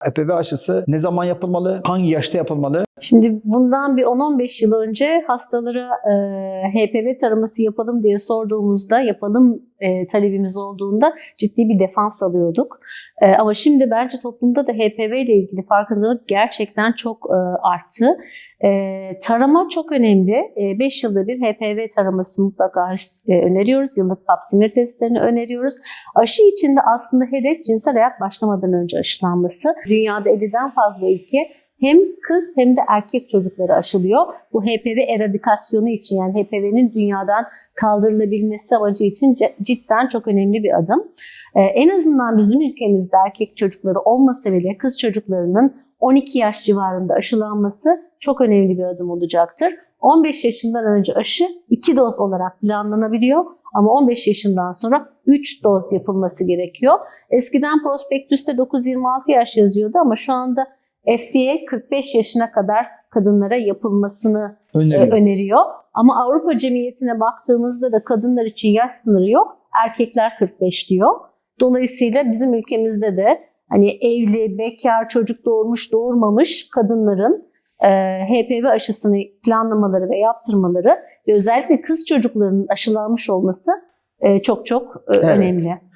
HPV aşısı ne zaman yapılmalı? Hangi yaşta yapılmalı? Şimdi bundan bir 10-15 yıl önce hastalara e, HPV taraması yapalım diye sorduğumuzda, yapalım e, talebimiz olduğunda ciddi bir defans alıyorduk. E, ama şimdi bence toplumda da HPV ile ilgili farkındalık gerçekten çok e, arttı. E, tarama çok önemli. 5 yılda bir HPV taraması mutlaka e, öneriyoruz. Yıllık kapsimir testlerini öneriyoruz. Aşı için de aslında hedef cinsel hayat başlamadan önce aşılanması. Dünyada 50'den fazla ülke hem kız hem de erkek çocukları aşılıyor. Bu HPV eradikasyonu için yani HPV'nin dünyadan kaldırılabilmesi amacı için cidden çok önemli bir adım. Ee, en azından bizim ülkemizde erkek çocukları olmasa bile kız çocuklarının 12 yaş civarında aşılanması çok önemli bir adım olacaktır. 15 yaşından önce aşı 2 doz olarak planlanabiliyor ama 15 yaşından sonra 3 doz yapılması gerekiyor. Eskiden prospektüste 9-26 yaş yazıyordu ama şu anda FDA 45 yaşına kadar kadınlara yapılmasını e, Öneriyor. öneriyor. Ama Avrupa Cemiyeti'ne baktığımızda da kadınlar için yaş sınırı yok. Erkekler 45 diyor. Dolayısıyla bizim ülkemizde de hani evli, bekar, çocuk doğurmuş, doğurmamış kadınların e, HPV aşısını planlamaları ve yaptırmaları ve özellikle kız çocuklarının aşılanmış olması e, çok çok e, Evet. önemli.